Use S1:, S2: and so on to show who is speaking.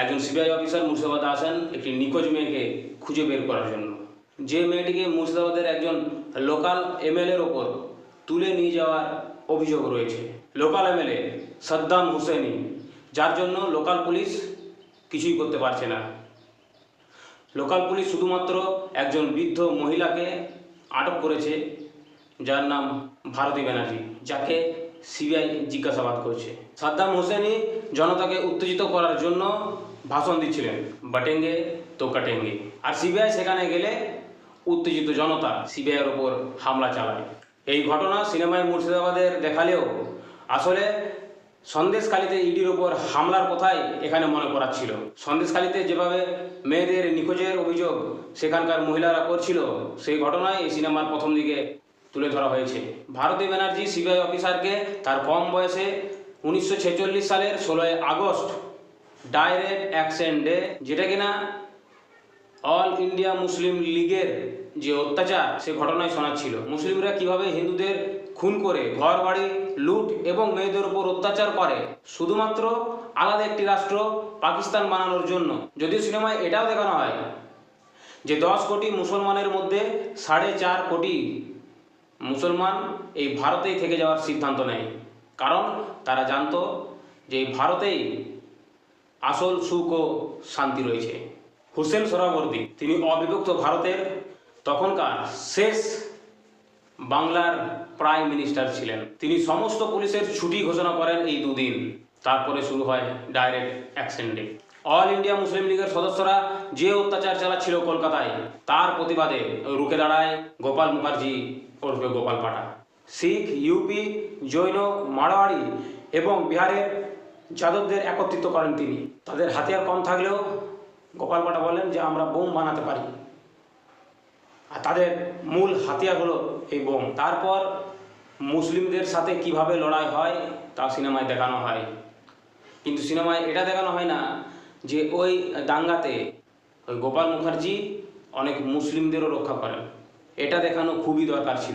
S1: একজন CBI officer মুর্শিদাবাদে আসেন, একটি নিখোঁজ মেয়েকে খুঁজে বের করার জন্য। যে মেয়েটিকে মুর্শিদাবাদের একজন লোকাল এমএলএর ওপর তুলে নিয়ে যাওয়ার অভিযোগ রয়েছে। লোকাল এমএলএ সাদ্দাম হুসেনি যার জন্য লোকাল পুলিশ কিছুই করতে পারছে না। লোকাল পুলিশ শুধুমাত্র একজন বৃদ্ধ মহিলাকে আটক করেছে, যার নাম ভারতী ব্যানার্জি, যাকে সিবিআই জিজ্ঞাসাবাদ করছে। সাদ্দাম হোসেনই জনতাকে উত্তেজিত করার জন্য ভাষণ দিচ্ছিলেন, বাটেঙ্গে তো কাটেঙ্গে আর সিবিআই সেখানে গেলে উত্তেজিত জনতা সিবিআইয়ের ওপর হামলা চালায়। এই ঘটনা সিনেমায় মুর্শিদাবাদের দেখালেও আসলে সন্দেশখালিতে ইডির ওপর হামলার কথাই এখানে মনে করাচ্ছিল সন্দেশখালিতে যেভাবে মেয়েদের নিখোঁজের অভিযোগ সেখানকার মহিলারা করছিল, সেই ঘটনায় এই সিনেমার প্রথম দিকে তুলে ধরা হয়েছে। ভারতী ব্যানার্জি সিবিআই অফিসারকে তার কম বয়সে উনিশশো ছেচল্লিশ সালের ষোলোই আগস্ট ডাইরেক্ট অ্যাকশন ডে, যেটা কিনা অল ইন্ডিয়া মুসলিম লীগের যে অত্যাচার, সে ঘটনায় শোনাচ্ছিল। মুসলিমরা কীভাবে হিন্দুদের খুন করে ঘর বাড়ি লুট এবং মেয়েদের উপর অত্যাচার করে, শুধুমাত্র আলাদা একটি রাষ্ট্র পাকিস্তান বানানোর জন্য? যদিও সিনেমায় এটাও দেখানো হয় যে দশ কোটি মুসলমানের মধ্যে সাড়ে চার কোটি মুসলমান এই ভারতেই থেকে যাওয়ার সিদ্ধান্ত নেয়। কারণ তারা জানত যে ভারতেই আসল সুখ ও শান্তি রয়েছে। হুসেন সোহরাবর্দী তিনি অবিভক্ত ভারতের তখনকার শেষ বাংলার প্রাইম মিনিস্টার ছিলেন। তিনি সমস্ত পুলিশের ছুটি ঘোষণা করেন এই দুদিন। তারপরে শুরু হয় direct action day. All India Muslim লীগের সদস্যরা যে অত্যাচার চালাচ্ছিল কলকাতায়, তার প্রতিবাদে রুখে দাঁড়ায় গোপাল মুখার্জি ওরফে গোপাল পাঠা শিখ ইউপি জৈন মারোয়াড়ি এবং বিহারের যাদবদের একত্রিত করেন তিনি। তাদের হাতিয়ার কম থাকলেও গোপাল পাঠা বলেন যে, আমরা বোম বানাতে পারি। আর তাদের মূল হাতিয়ার হলো এই বোম। তারপর মুসলিমদের সাথে কীভাবে লড়াই হয়, তা সিনেমায় দেখানো হয়। কিন্তু সিনেমায় এটা দেখানো হয় না যে ওই দাঙ্গাতে ওই গোপাল মুখার্জি অনেক মুসলিমদেরও রক্ষা করেন। এটা দেখানো খুবই দরকার ছিল।